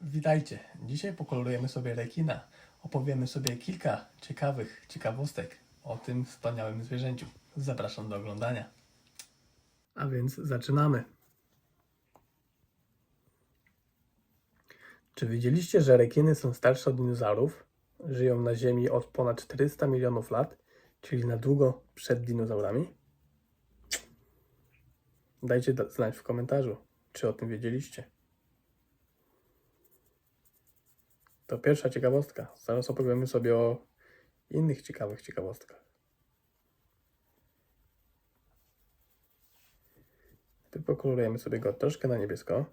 Witajcie. Dzisiaj pokolorujemy sobie rekina. Opowiemy sobie kilka ciekawych ciekawostek o tym wspaniałym zwierzęciu. Zapraszam do oglądania. A więc zaczynamy. Czy widzieliście, że rekiny są starsze od dinozaurów? Żyją na Ziemi od ponad 400 milionów lat, czyli na długo przed dinozaurami? Dajcie da- znać w komentarzu, czy o tym wiedzieliście. To pierwsza ciekawostka. Zaraz opowiemy sobie o innych ciekawych ciekawostkach. Pokolorujemy sobie go troszkę na niebiesko.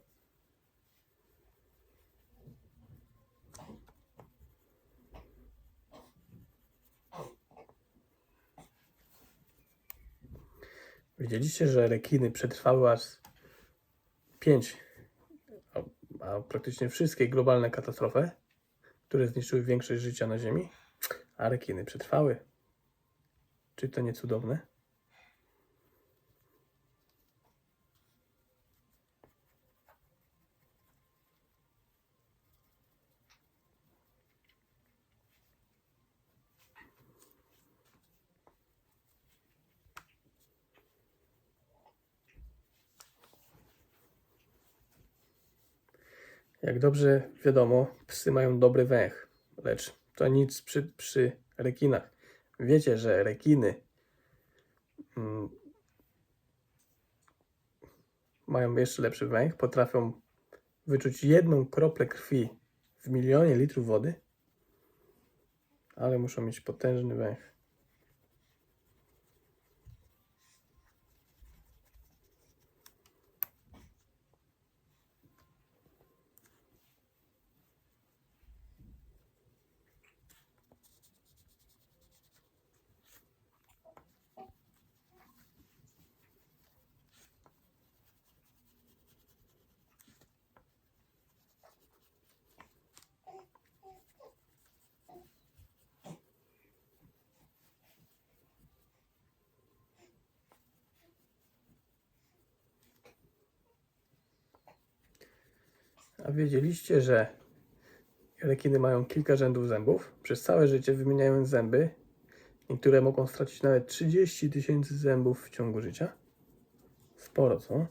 Wiedzieliście, że rekiny przetrwały aż 5, a, a praktycznie wszystkie globalne katastrofy, które zniszczyły większość życia na Ziemi, a rekiny przetrwały. Czy to nie cudowne? Jak dobrze wiadomo, psy mają dobry węch, lecz to nic przy, przy rekinach. Wiecie, że rekiny mm, mają jeszcze lepszy węch, potrafią wyczuć jedną kroplę krwi w milionie litrów wody, ale muszą mieć potężny węch. A wiedzieliście, że rekiny mają kilka rzędów zębów? Przez całe życie wymieniają zęby. Niektóre mogą stracić nawet 30 tysięcy zębów w ciągu życia. Sporo, co?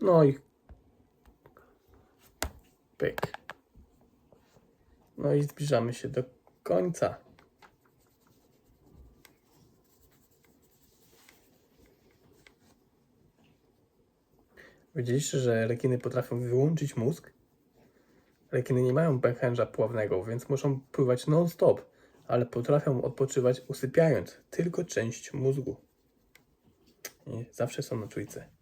No i pyk. No i zbliżamy się do końca. Wiedzieliście, że rekiny potrafią wyłączyć mózg? Rekiny nie mają pęcherza pławnego, więc muszą pływać non-stop, ale potrafią odpoczywać usypiając tylko część mózgu. I zawsze są na czujce.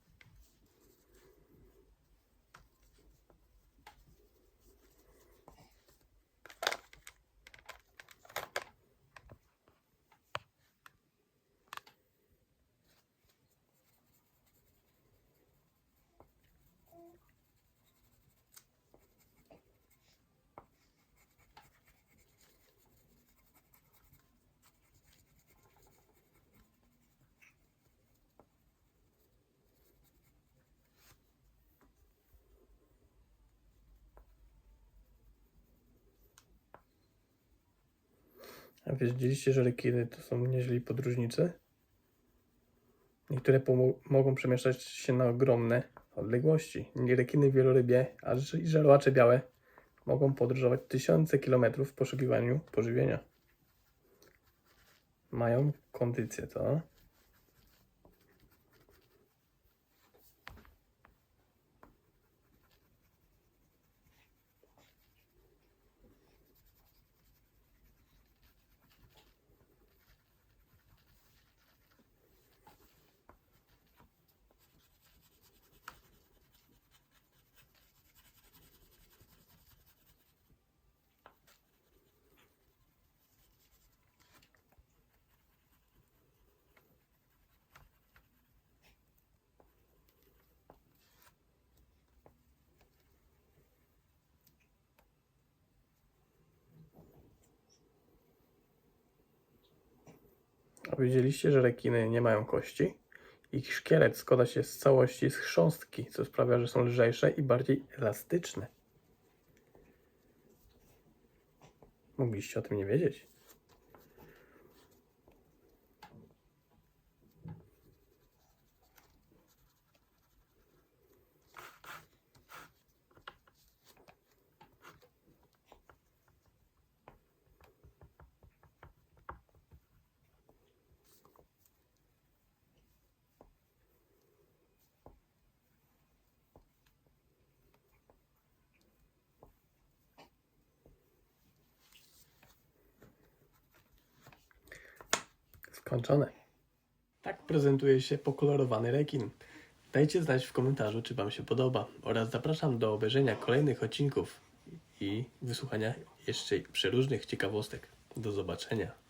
A wiedzieliście, że rekiny to są nieźli podróżnicy? Niektóre mogą przemieszczać się na ogromne odległości. Rekiny wielorybie, a i białe mogą podróżować tysiące kilometrów w poszukiwaniu pożywienia. Mają kondycję, to. Wiedzieliście, że rekiny nie mają kości? Ich szkielet składa się z całości z chrząstki, co sprawia, że są lżejsze i bardziej elastyczne. Mogliście o tym nie wiedzieć. Skończone. Tak prezentuje się pokolorowany rekin. Dajcie znać w komentarzu, czy Wam się podoba oraz zapraszam do obejrzenia kolejnych odcinków i wysłuchania jeszcze przeróżnych ciekawostek. Do zobaczenia.